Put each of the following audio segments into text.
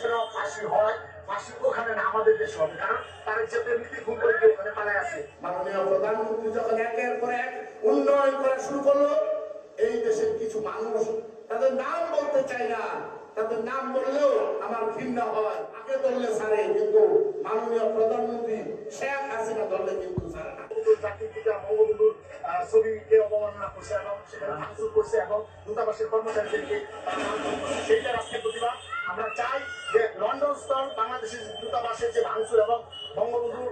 যেন ফাঁসি হয় ফাঁসি ওখানে না আমাদের দেশে হবে কারণ তারা যে নীতি খুন করে দিয়ে ওখানে পালায় আছে। মাননীয় প্রধানমন্ত্রী যখন একের পর এক উন্নয়ন করা শুরু করল এই দেশের কিছু মানুষ তাদের নাম বলতে চাই না। তাদের নাম বললেও আমার ঘৃণা হয়। আগে ধরলে ছাড়ে কিন্তু মাননীয় প্রধানমন্ত্রী শেখ হাসিনা ধরলে কিন্তু ছাড়ে না। জাতির পিতা বঙ্গবন্ধুর ছবিকে অবমাননা করছে এবং সেখানে ভাঙচুর করছে এবং দূতাবাসের কর্মচারীদেরকে সেইটার আজকে প্রতিবাদ। আমরা চাই যে লন্ডন স্থল বাংলাদেশের দূতাবাসের যে ভাঙচুর এবং বঙ্গবন্ধুর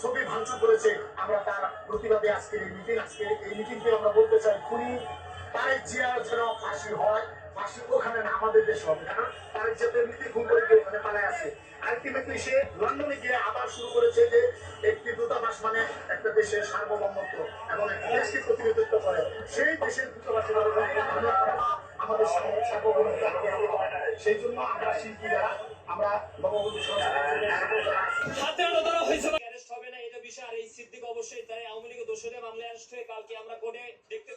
ছবি ভাঙচুর করেছে, আমরা তার প্রতিবাদে আজকের এই মিটিং আজকের এই মিটিংকে আমরা বলতে চাই, খুনি তারেক জিয়ার যেন ফাঁসি হয়, ফাঁসি ওখানে না আমাদের দেশে হবে কারণ তারেক জিয়া তো এমনিতেই খুন করে দিয়ে ওখানে পালায় আছে। আলটিমেটলি সে লন্ডনে গিয়ে আবার শুরু করেছে যে একটি দূতাবাস মানে একটা দেশের সার্বভৌমত্ব এবং একটা দেশকে প্রতিনিধিত্ব করে। সেই দেশের দূতাবাসের আমাদের সার্বভৌমত্ব। সেই জন্য আমরা শিল্পী যারা আমরা বঙ্গবন্ধু সংস্কৃতি হবে না, এটা বিষয়। আর এই সিদ্দিক অবশ্যই তাই। আওয়ামী লীগের দোষরে মামলা অ্যারেস্ট হয়ে কালকে আমরা কোর্টে দেখতে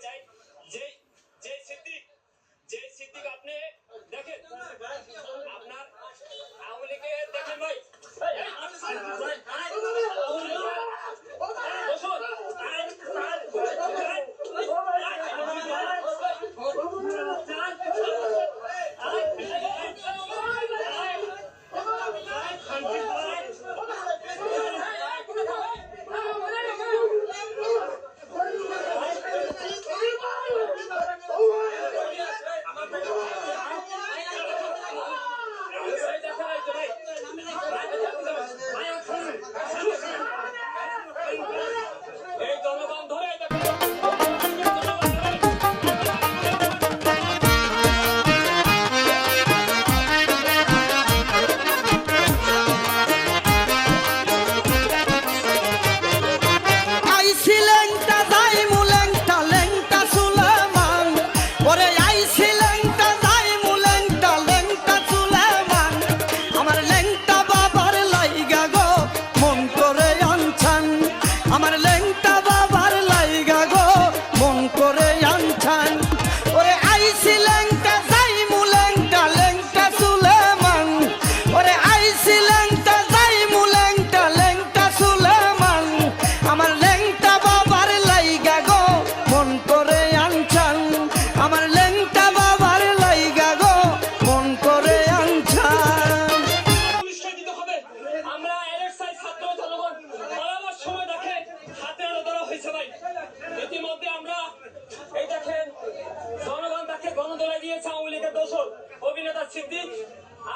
সিদ্দিক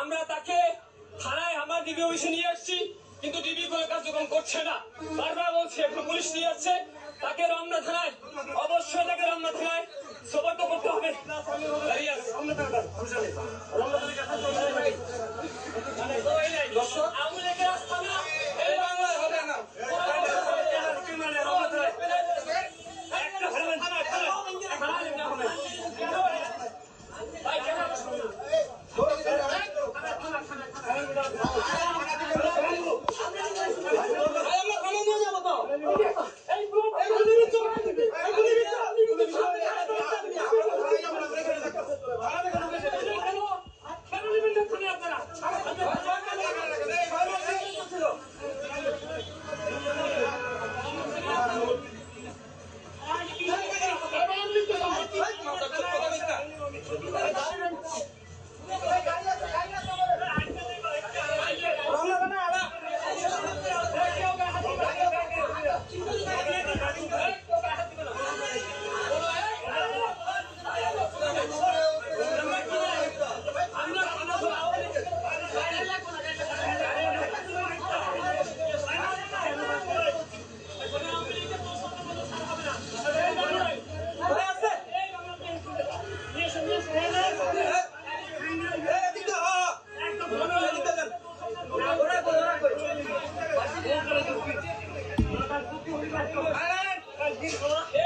আমরা তাকে থানায় আমার ডিবি অফিসে নিয়ে আসছি, কিন্তু ডিবি কোনো কার্যক্রম করছে না। বারবার বলছে, এখন পুলিশ নিয়ে যাচ্ছে। তাকে রমনা থানায়, অবশ্যই তাকে রমনা থানায় সবর্দ করতে হবে। দাঁড়িয়ে রমনা আওয়ামী Thank you.